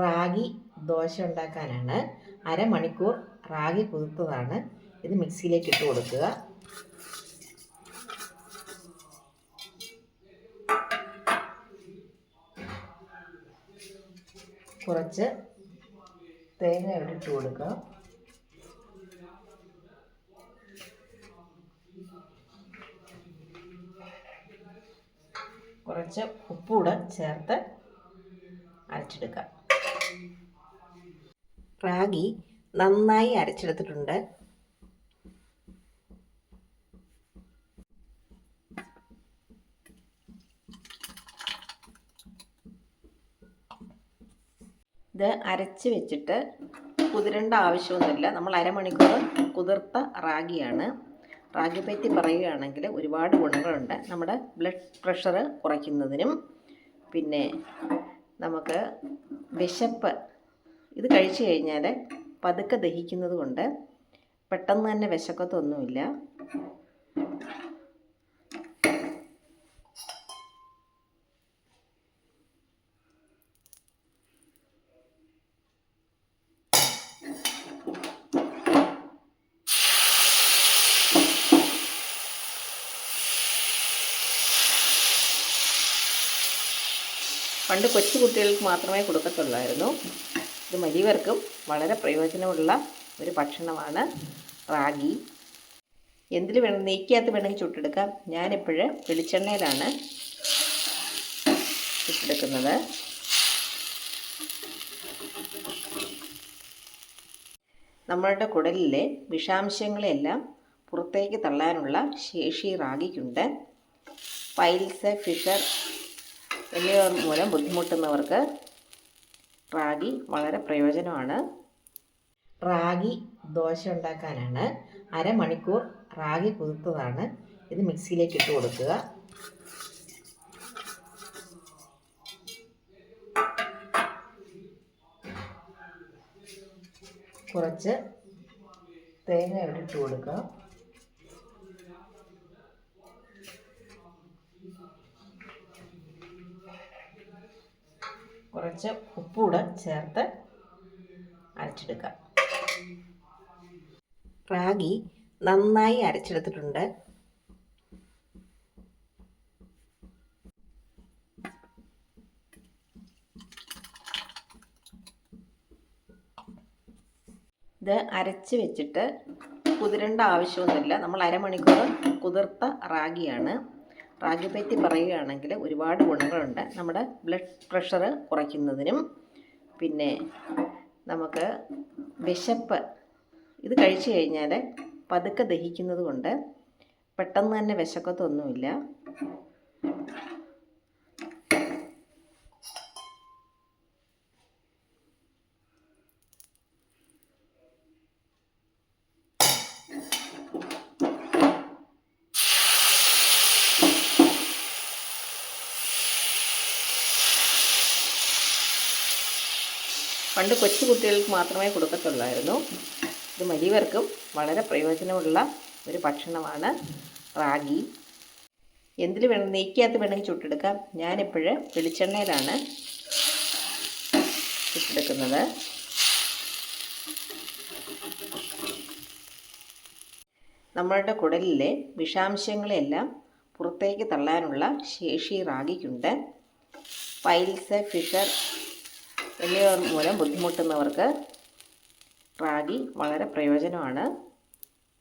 റാഗി ദോശ ഉണ്ടാക്കാനാണ്. അരമണിക്കൂർ റാഗി കുതിർത്തതാണ്. ഇത് മിക്സിയിലേക്ക് ഇട്ട് കൊടുക്കുക. കുറച്ച് തേങ്ങ ഇവിടെ ഇട്ട് കൊടുക്കുക. കുറച്ച് ഉപ്പൂടെ ചേർത്ത് അരച്ചെടുക്കാം റാഗി നന്നായി അരച്ചെടുത്തിട്ടുണ്ട്. ഇത് അരച്ച് വെച്ചിട്ട് കുതിരേണ്ട ആവശ്യമൊന്നുമില്ല. നമ്മൾ അരമണിക്കൂർ കുതിർത്ത റാഗിയാണ്. റാഗി പറ്റി പറയുകയാണെങ്കിൽ ഒരുപാട് ഗുണങ്ങളുണ്ട്. നമ്മുടെ ബ്ലഡ് പ്രഷർ കുറയ്ക്കുന്നതിനും പിന്നെ നമുക്ക് വിശപ്പ് ഇത് കഴിച്ചു കഴിഞ്ഞാൽ പതുക്കെ ദഹിക്കുന്നത് കൊണ്ട് പെട്ടെന്ന് തന്നെ വിശക്കത്തൊന്നുമില്ല. പണ്ട് കൊച്ചു കുട്ടികൾക്ക് മാത്രമേ കൊടുക്കത്തുള്ളായിരുന്നു. ഇത് വലിയവർക്കും വളരെ പ്രയോജനമുള്ള ഒരു ഭക്ഷണമാണ് റാഗി. എന്തിൽ വേണം? നെയ്ക്കകത്ത് വേണമെങ്കിൽ ചുട്ടെടുക്കാം. ഞാനിപ്പോൾ വെളിച്ചെണ്ണയിലാണ് ചുട്ടെടുക്കുന്നത്. നമ്മളുടെ കുടലിലെ വിഷാംശങ്ങളെല്ലാം പുറത്തേക്ക് തള്ളാനുള്ള ശേഷി റാഗിക്കുണ്ട്. പൈൽസ് ഫിഷർ എന്നിവ മൂലം ബുദ്ധിമുട്ടുന്നവർക്ക് റാഗി വളരെ പ്രയോജനമാണ്. റാഗി ദോശ ഉണ്ടാക്കാനാണ്. അരമണിക്കൂർ റാഗി കുതിർത്തതാണ്. ഇത് മിക്സിയിലേക്ക് ഇട്ട് കൊടുക്കുക. കുറച്ച് തേങ്ങ ഇട്ട് കൊടുക്കുക. കുറച്ച് ഉപ്പുകൂടെ ചേർത്ത് അരച്ചെടുക്കാം. റാഗി നന്നായി അരച്ചെടുത്തിട്ടുണ്ട്. ഇത് അരച്ച് വെച്ചിട്ട് കുതിരേണ്ട ആവശ്യമൊന്നുമില്ല. നമ്മൾ അരമണിക്കൂർ കുതിർത്ത റാഗിയാണ്. റാഗി പറ്റി പറയുകയാണെങ്കിൽ ഒരുപാട് ഗുണങ്ങളുണ്ട്. നമ്മുടെ ബ്ലഡ് പ്രഷർ കുറയ്ക്കുന്നതിനും പിന്നെ നമുക്ക് വിശപ്പ് ഇത് കഴിച്ചു കഴിഞ്ഞാൽ പതുക്കെ ദഹിക്കുന്നത് കൊണ്ട് പെട്ടെന്ന് തന്നെ വിശക്കത്തൊന്നുമില്ല. പണ്ട് കൊച്ചു കുട്ടികൾക്ക് മാത്രമേ കൊടുക്കത്തുള്ളായിരുന്നു. ഇത് വലിയവർക്കും വളരെ പ്രയോജനമുള്ള ഒരു ഭക്ഷണമാണ് റാഗി. എന്തിൽ വേണം നെയ്ക്കകത്ത് വേണമെങ്കിൽ ചുട്ടെടുക്കാം. ഞാനിപ്പോഴ് വെളിച്ചെണ്ണയിലാണ് ചുട്ടെടുക്കുന്നത്. നമ്മളുടെ കുടലിലെ വിഷാംശങ്ങളെല്ലാം പുറത്തേക്ക് തള്ളാനുള്ള ശേഷി റാഗിക്കുണ്ട്. പൈൽസ് ഫിഷർ എന്നിവ മൂലം ബുദ്ധിമുട്ടുന്നവർക്ക് റാഗി വളരെ പ്രയോജനമാണ്.